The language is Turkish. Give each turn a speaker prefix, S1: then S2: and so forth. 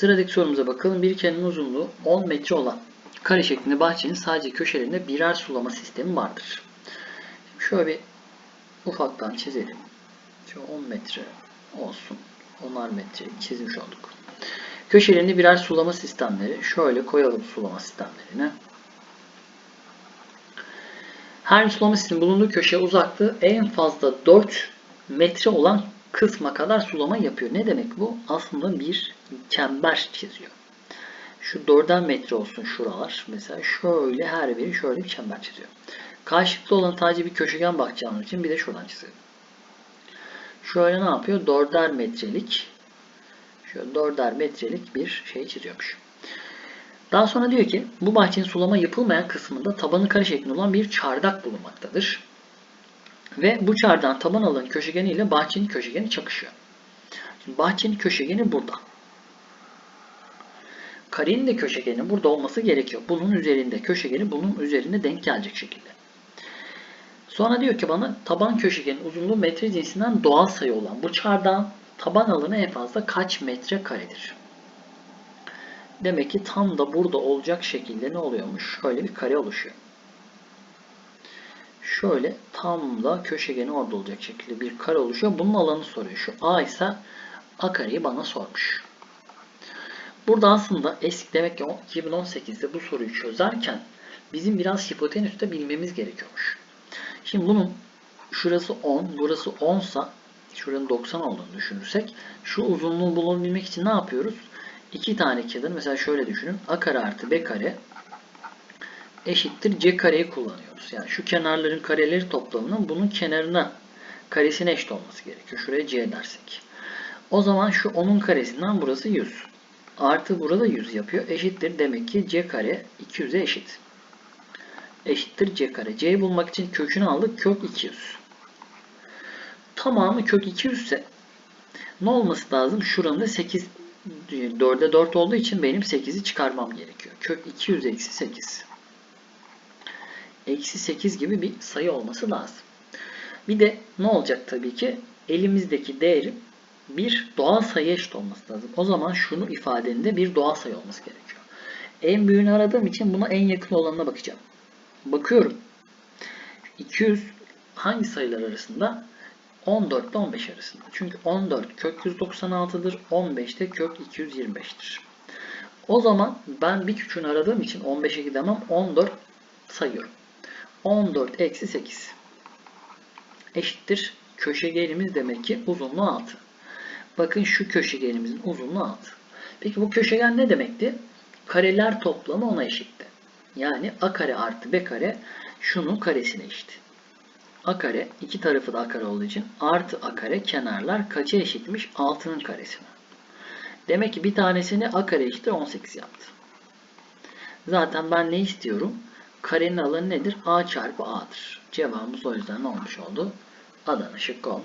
S1: Sıradaki sorumuza bakalım. Bir kenar uzunluğu 10 metre olan kare şeklinde bahçenin sadece köşelerinde birer sulama sistemi vardır. Şöyle bir ufaktan çizelim. Şu 10 metre olsun. 10'ar metre çizmiş olduk. Köşelerinde birer sulama sistemleri. Şöyle koyalım sulama sistemlerini. Her sulama sistemi bulunduğu köşe uzaklığı en fazla 4 metre olan kısma kadar sulama yapıyor. Ne demek bu? Aslında bir çember çiziyor. Şu 4'er metre olsun şuralar. Mesela şöyle her biri şöyle bir çember çiziyor. Karşılıklı olan sadece bir köşegen bakacağımız için bir de şuradan çizelim. Şöyle ne yapıyor? 4'er metrelik şöyle 4'er metrelik bir şey çiziyormuş. Daha sonra diyor ki bu bahçenin sulama yapılmayan kısmında tabanı kare şeklinde olan bir çardak bulunmaktadır. Ve bu çardağın taban alanı köşegeni ile bahçenin köşegeni çakışıyor. Şimdi bahçenin köşegeni burada. Karenin de köşegeni burada olması gerekiyor. Bunun üzerinde köşegeni bunun üzerinde denk gelecek şekilde. Sonra diyor ki bana taban köşegenin uzunluğu metre cinsinden doğal sayı olan bu çardağın taban alanı en fazla kaç metre karedir? Demek ki tam da burada olacak şekilde ne oluyormuş? Şöyle bir kare oluşuyor. Şöyle tam da köşegeni orada olacak şekilde bir kare oluşuyor. Bunun alanı soruyor. Şu A ise A kareyi bana sormuş. Burada aslında eski demek ki 2018'de bu soruyu çözerken bizim biraz hipotenüste bilmemiz gerekiyormuş. Şimdi bunun şurası 10, burası 10 sa şuranın 90 olduğunu düşünürsek şu uzunluğu bulabilmek için ne yapıyoruz? İki tane kenar mesela şöyle düşünün. A kare artı B kare eşittir C kareyi kullanıyoruz. Yani şu kenarların kareleri toplamının bunun kenarına karesine eşit olması gerekiyor. Şuraya C dersek. O zaman şu 10'un karesinden burası 100. Artı burada 100 yapıyor. Eşittir. Demek ki C kare 200'e eşit. Eşittir C kare. C'yi bulmak için kökünü aldık. Kök 200. Tamamı kök 200 ise ne olması lazım? Şuranın da 8 4'e 4 olduğu için benim 8'i çıkarmam gerekiyor. Kök 200 eksi 8. Eksi 8 gibi bir sayı olması lazım. Bir de ne olacak tabii ki? Elimizdeki değerin bir doğal sayı eşit olması lazım. O zaman şunu ifadenin bir doğal sayı olması gerekiyor. En büyüğünü aradığım için buna en yakın olanına bakacağım. Bakıyorum. 200 hangi sayılar arasında? 14 ile 15 arasında. Çünkü 14 kök 196'dır. 15 de kök 225'tir. O zaman ben bir küçüğünü aradığım için 15'e gidemem. 14 sayıyorum. 14 eksi 8 eşittir. Köşegenimiz demek ki uzunluğu 6. Bakın şu köşegenimizin uzunluğu 6. Peki bu köşegen ne demekti? Kareler toplamı ona eşitti. Yani a kare artı b kare şunun karesine eşit. a kare iki tarafı da a kare olduğu için artı a kare kenarlar kaça eşitmiş? 6'nın karesine. Demek ki bir tanesini a kare eşittir 18 yaptı. Zaten ben ne istiyorum? Karenin alanı nedir? a çarpı a'dır. Cevabımız o yüzden ne olmuş oldu? Adana şıkkı olmuş.